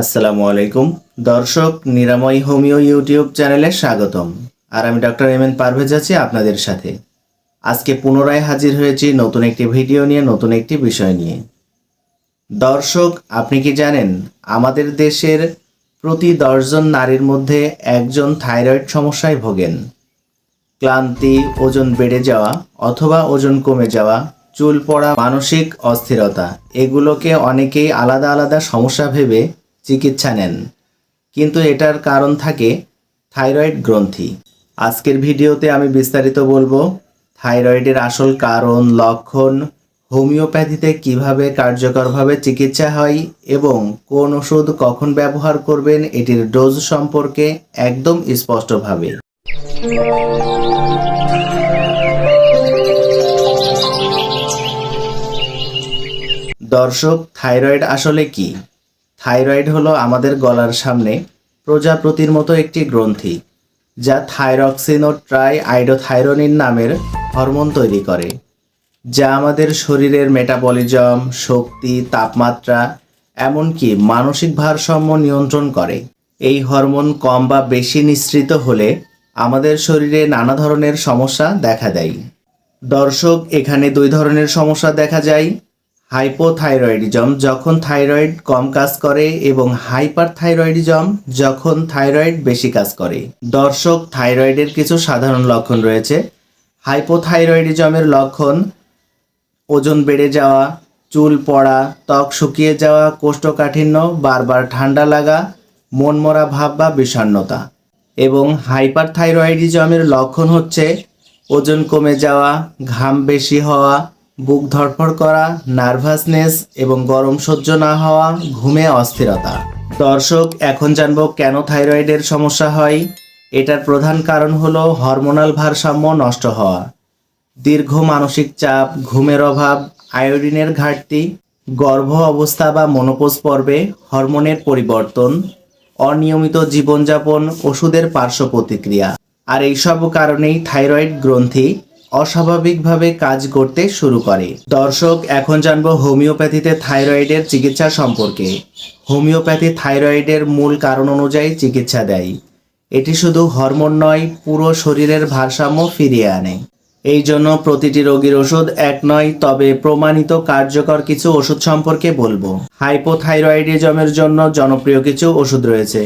আসসালামু আলাইকুম। দর্শক, নিরাময় হোমিও ইউটিউব চ্যানেলে স্বাগতম। আর আমি ডক্টর এম এন পারভেজ আছি আপনাদের সাথে। আজকে পুনরায় হাজির হয়েছি নতুন একটি ভিডিও নিয়ে, নতুন একটি বিষয় নিয়ে। দর্শক, আপনি কি জানেন, আমাদের দেশের প্রতি দশজন নারীর মধ্যে একজন থাইরয়েড সমস্যায় ভোগেন। ক্লান্তি, ওজন বেড়ে যাওয়া অথবা ওজন কমে যাওয়া, চুল পড়া, মানসিক অস্থিরতা, এগুলোকে অনেকেই আলাদা আলাদা সমস্যা ভেবে চিকিৎসা নেন। কিন্তু এটার কারণ থাকে থাইরয়েড গ্রন্থি। আজকের ভিডিওতে আমি বিস্তারিত বলব থাইরয়েডের আসল কারণ, লক্ষণ, হোমিওপ্যাথিতে কীভাবে কার্যকরভাবে চিকিৎসা হয় এবং কোন ওষুধ কখন ব্যবহার করবেন এটির ডোজ সম্পর্কে একদম স্পষ্টভাবে। দর্শক, থাইরয়েড আসলে কি? থাইরয়েড হলো আমাদের গলার সামনে প্রজাপতির মতো একটি গ্রন্থি, যা থাইরক্সিন ও ট্রাই আইডোথাইরোনিন নামের হরমোন তৈরি করে, যা আমাদের শরীরের মেটাবলিজম, শক্তি, তাপমাত্রা, এমনকি মানসিক ভারসাম্য নিয়ন্ত্রণ করে। এই হরমোন কম বা বেশি নিঃসৃত হলে আমাদের শরীরে নানা ধরনের সমস্যা দেখা দেয়। দর্শক, এখানে দুই ধরনের সমস্যা দেখা যায়। হাইপোথাইরয়েডিজম, যখন থাইরয়েড কম কাজ করে এবং হাইপার থাইরয়েডিজম যখন থাইরয়েড বেশি কাজ করে। দর্শক, থাইরয়েডের কিছু সাধারণ লক্ষণ রয়েছে। হাইপোথাইরয়েডিজমের লক্ষণ, ওজন বেড়ে যাওয়া, চুল পড়া, ত্বক শুকিয়ে যাওয়া, কোষ্ঠকাঠিন্য, বারবার ঠান্ডা লাগা, মনমরা ভাব বা বিষণ্ণতা। এবং হাইপার থাইরয়েডিজমের লক্ষণ হচ্ছে ওজন কমে যাওয়া, ঘাম বেশি হওয়া বুক ধড়ফড় করা, নার্ভাসনেস এবং গরম সহ্য না হওয়া, ঘুমে অস্থিরতা। দর্শক, এখন জানব কেন থাইরয়েডের সমস্যা হয়। এটার প্রধান কারণ হলো হরমোনাল ভারসাম্য নষ্ট হওয়া। দীর্ঘ মানসিক চাপ, ঘুমের অভাব, আয়োডিনের ঘাটতি, গর্ভ অবস্থা বা মনোপোজ পর্বে হরমোনের পরিবর্তন, অনিয়মিত জীবনযাপন, ওষুধের পার্শ্ব প্রতিক্রিয়া। আর এইসব কারণেই থাইরয়েড গ্রন্থি অস্বাভাবিকভাবে কাজ করতে শুরু করে। দর্শক, এখন জানব হোমিওপ্যাথিতে থাইরয়েডের চিকিৎসা সম্পর্কে। হোমিওপ্যাথি থাইরয়েডের মূল কারণ অনুযায়ী চিকিৎসা দেয়। এটি শুধু হরমোন নয়, পুরো শরীরের ভারসাম্য ফিরিয়ে আনে। এই জন্য প্রতিটি রোগীর ওষুধ এক নয়, তবে প্রমাণিত কার্যকর কিছু ওষুধ সম্পর্কে বলব। হাইপোথাইরয়েডিজমের জন্য জনপ্রিয় কিছু ওষুধ রয়েছে।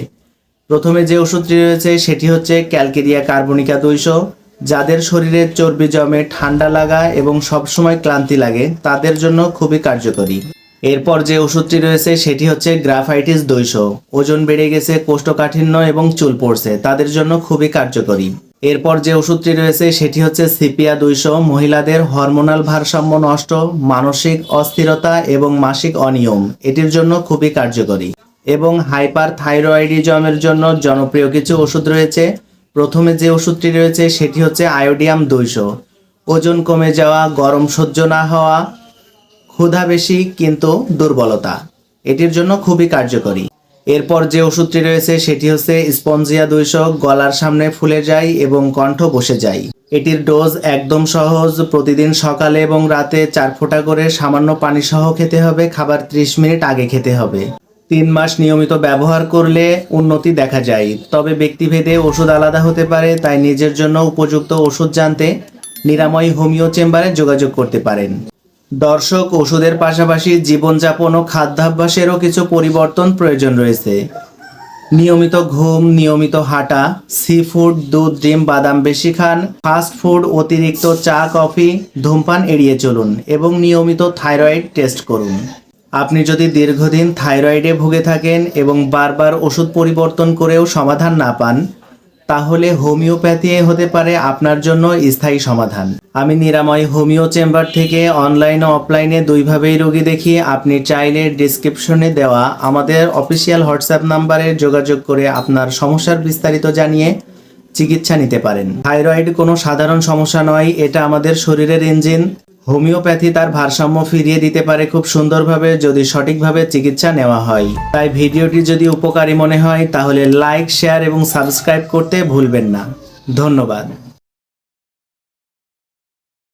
প্রথমে যে ওষুধটি রয়েছে, সেটি হচ্ছে ক্যালকেরিয়া কার্বনিকা দুইশো। যাদের শরীরে চর্বি জমে ঠান্ডা লাগা এবং সবসময় ক্লান্তি লাগে, তাদের জন্য খুবই কার্যকরী। এরপর যে ওষুধটি রয়েছে, সেটি হচ্ছে গ্রাফাইটিস দুইশো ওজন বেড়ে গেছে, কোষ্ঠকাঠিন্য এবং চুল পড়ছে, তাদের জন্য খুবই কার্যকরী। এরপর যে ওষুধটি রয়েছে, সেটি হচ্ছে সিপিয়া দুইশো মহিলাদের হরমোনাল ভারসাম্য নষ্ট, মানসিক অস্থিরতা এবং মাসিক অনিয়ম, এটির জন্য খুবই কার্যকরী। এবং হাইপার থাইরয়েডিজমের জন্য জনপ্রিয় কিছু ওষুধ রয়েছে প্রথমে যে ওষুধটি রয়েছে সেটি হচ্ছে আয়োডিয়াম দুইশো। ওজন কমে যাওয়া, গরম সহ্য না হওয়া, ক্ষুধা বেশি কিন্তু দুর্বলতা। এটির জন্য খুবই কার্যকরী। এরপর যে ওষুধটি রয়েছে সেটি হচ্ছে স্পঞ্জিয়া দুইশো, গলার সামনে ফুলে যায় এবং কণ্ঠ বসে যায়। এটির ডোজ একদম সহজ, প্রতিদিন সকালে এবং রাতে চার ফোঁটা করে সামান্য পানি সহ খেতে হবে, খাবার ত্রিশ মিনিট আগে খেতে হবে। তিন মাস নিয়মিত ব্যবহার করলে উন্নতি দেখা যায়। তবে ব্যক্তিভেদে ওষুধ আলাদা হতে পারে, তাই নিজের জন্য উপযুক্ত ওষুধ জানতে নিরাময় হোমিও চেম্বারে যোগাযোগ করতে পারেন। দর্শক, ওষুধের পাশাপাশি জীবনযাপন ও খাদ্যাভ্যাসেরও কিছু পরিবর্তন প্রয়োজন রয়েছে। নিয়মিত ঘুম, নিয়মিত হাঁটা সি ফুড দুধ, ডিম, বাদাম বেশি খান, ফাস্ট ফুড, অতিরিক্ত চা, কফি, ধূমপান এড়িয়ে চলুন এবং নিয়মিত থাইরয়েড টেস্ট করুন। আপনি যদি দীর্ঘদিন থাইরয়েডে ভুগে থাকেন এবং বারবার ওষুধ পরিবর্তন করেও সমাধান না পান, তাহলে হোমিওপ্যাথি হতে পারে আপনার জন্য স্থায়ী সমাধান। আমি নিরাময় হোমিও চেম্বার থেকে অনলাইন ও অফলাইনে দুইভাবেই রোগী দেখি। আপনি চাইলে ডিসক্রিপশনে দেওয়া আমাদের অফিসিয়াল হোয়াটসঅ্যাপ নাম্বারে যোগাযোগ করে আপনার সমস্যার বিস্তারিত জানিয়ে চিকিৎসা নিতে পারেন। থাইরয়েড কোনো সাধারণ সমস্যা নয়, এটা আমাদের শরীরের ইঞ্জিন। হোমিওপ্যাথি তার ভারসাম্য ফিরিয়ে দিতে পারে খুব সুন্দরভাবে যদি সঠিকভাবে চিকিৎসা নেওয়া হয়। তাই ভিডিওটি যদি উপকারী মনে হয়, তাহলে লাইক, শেয়ার এবং সাবস্ক্রাইব করতে ভুলবেন না। ধন্যবাদ।